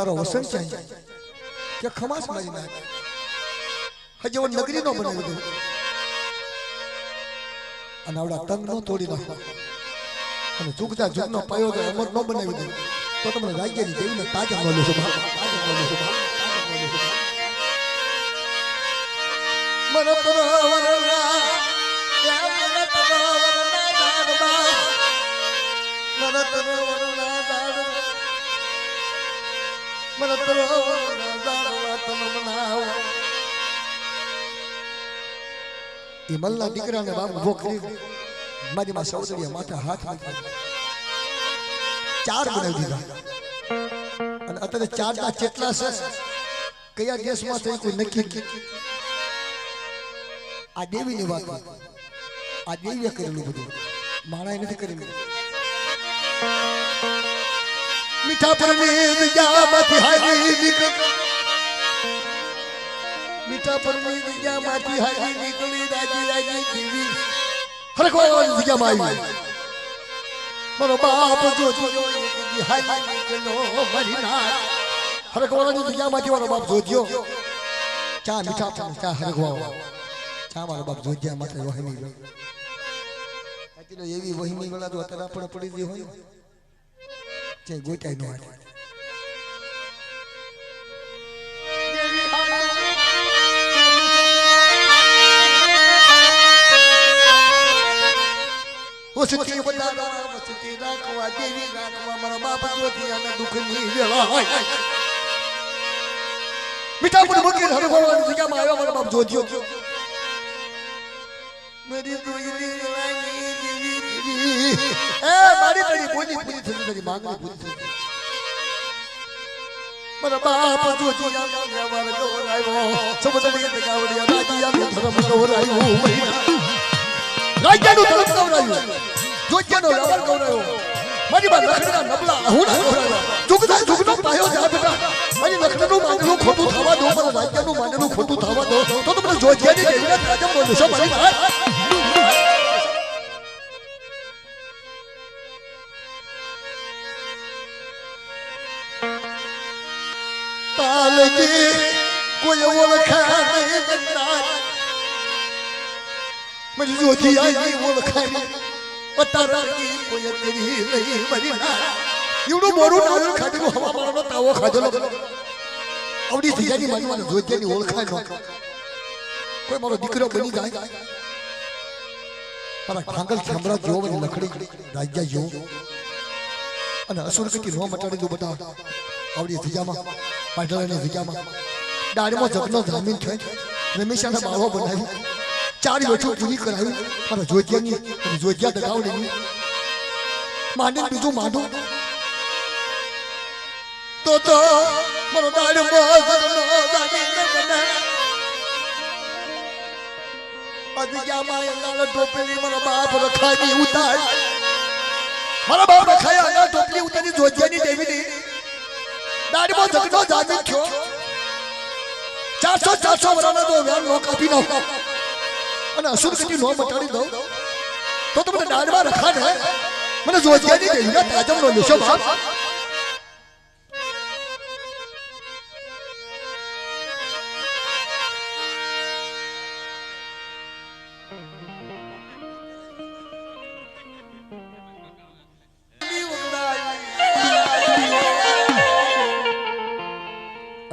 તારો વસન ચાહી કે ખમાસ મારી નાખ? હજે એવો નગરી નો બનાવી દઉં અને આવડા તંગ નો તોડી નાખો. અને ઝુકતા નો પાયો તો અમર નો બનાવી દઉં તો તમને રાજ્યની દેવીને તાજા લેશો બાપ. મને તરોવરના, એ મને તરોવરના ઝાડમાં, મને તરોવરના મને તરોવરના ઝાડમાં તમે મનાવો. એ મલના દીકરાને બાપ ઊભો કરી મારી માં સૌદરીએ માથે હાથ મૂક્યો ચાર બનાવી દીધા અને અત્યારે ચારના ચેટલા છે કયા દેશમાં થઈ કોઈ નક્કી નથી. આ દેવીની વાત છે. આ દેવીએ કરેલું બધું માણાએ નથી કરેલું મીઠા પરમીર જામાંથી હારી નીકળી મીઠા પરમીર જામાંથી હારી નીકળી રાજી રાજી દેવી હરખવાની જગ્યામાં આવી મારો બાપ જો જોયો હારી નીકળ્યો મારી નાથ હરખવાની જગ્યામાંથી મારો બાપ જોજ્યો ચા મીઠા પણ ચા હરખવા ચા મારો બાપ જોજ્યા માથે વહમી ગયો અત્યારે એવી વહીમી ગળા તો અત્યારે આપણે પડી ગઈ હોય જે ગોટાઈ નો હાથે વસતી વધારવા દેવી રાખવા મારા બાપ જોતી અને આવ્યો મારા બાપ જોજ્યો મેરી લાગી દેવી દેવી એ મારી તારી બોલી પૂરી થઈ તારી માંગણી પૂરી થઈ મારા બાપ જોજી આવ્યો મારા ગોરાયો સમુદ્રની ગાવડિયા રાજીયા ધર્મ ગોરાયો રાજ્યનું ધર્મ ગૌરાયું જોજ્યનો લવર ગૌરાયો મારી બા લખડના નબળા અહુડા ગૌરાયો જુગના જુગનો પાયો જા બેટા. મારી લખડનું માનેલું ખોટું થવા દો મારા રાજ્યનું ખોટું થવા દો. તો તમને જોજ્યાની દેવીના રાજમ બોલે છો મારી વાત તાલજી કોઈ ઓળખા નહીં બનનાર મારી જોજી આવી ઓળખાય અતારાની કોઈ તેરી નહીં મારી ના એવડું મોડું નાવલ ખાધેલું હવા મારવાનો તાવો ખાધેલો આવડી થયાની મારી મને જોજ્યાની ઓળખાય ન કોઈ મારો દીકરો બની જાય મારા ઠાંગલ છામરા જેવો મને લખડી રાજ્ય જેવો અને અસુર કટી નો મટાડી દઉં બધા આવડી જગ્યામાં પાટલાની જગ્યામાં દાડમાં જગનો જામીન થઈ રમેશાના બાવો બનાવી ચાર બેઠું પૂરી કરાવી અને જોજિયાની જોજિયા દગાવડીની માંડીને બીજું માંડું તો તો મારો દાડમાં જગનો જામીન બનાવી મારા બાપ રખાયા ટોપલી ઉતારી જોજિયાની દેવીની દાડમાં જગનો જામીન થયો ચારસો ચારસો વર્ષનો તો વ્યાન નો કાપી નાખો. અને અસુર કટી નો મટાડી દઉં. તો તમને દાડમાં રખા ને મને જોજિયાની દેવીના તાજમ નો લેશો બાપ.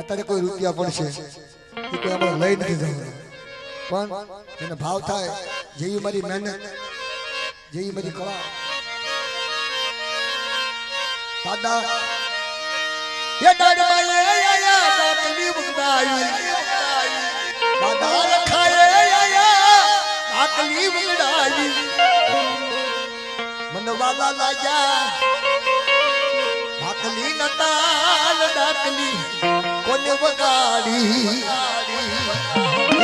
અત્યારે કોઈ રૂપિયા પડશે? એ કોઈ આપણે લઈ નથી જવું. પણ એને ભાવ થાય, જેવી મારી મહેનત, જેવી મારી કળા. દાદા, એ દાદા રખાય મન વાલા લાગ્યા. ડાકલી નતાલ ડાકલી કોને વગાડી?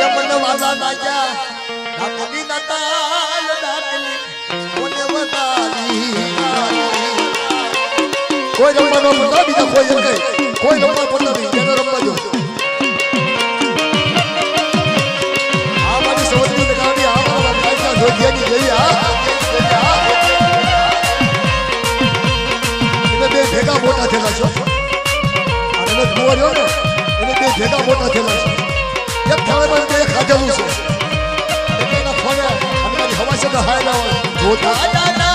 એ વાલા લાગ્યા ડાકલી તાલ ડાકલી કોને વગાડી? કોઈ રમવાનો પતા બીજા કોઈ એમ કઈ કોઈ રમવા પતા નહીં. જેને રમવા જો. ભેગા મોટા થયેલા છો. અને કુંવર રહ્યો ને, એને બે ભેગા મોટા થયેલા છે. એક થાળીમાં બે ખાધેલું છે. એટલે એના હવા છે હોય. જોતા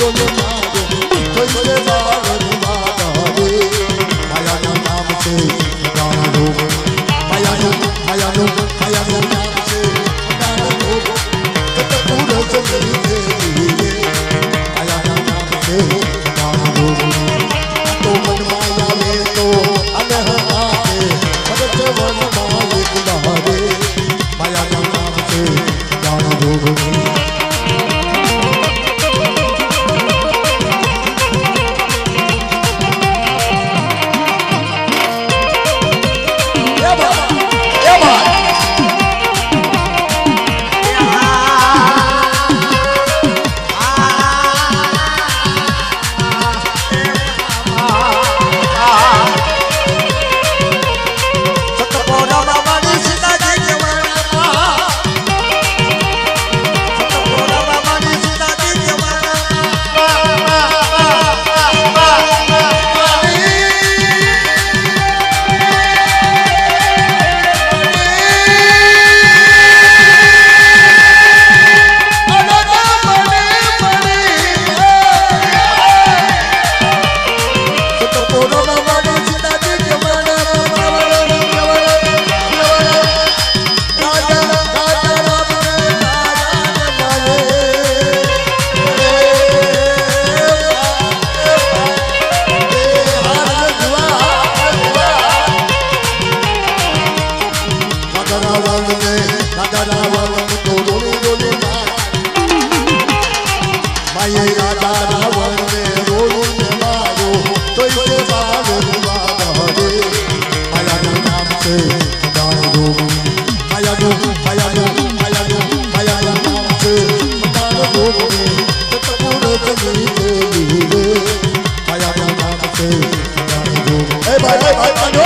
તો રોલી રોલી Bye, bye, bye, bye.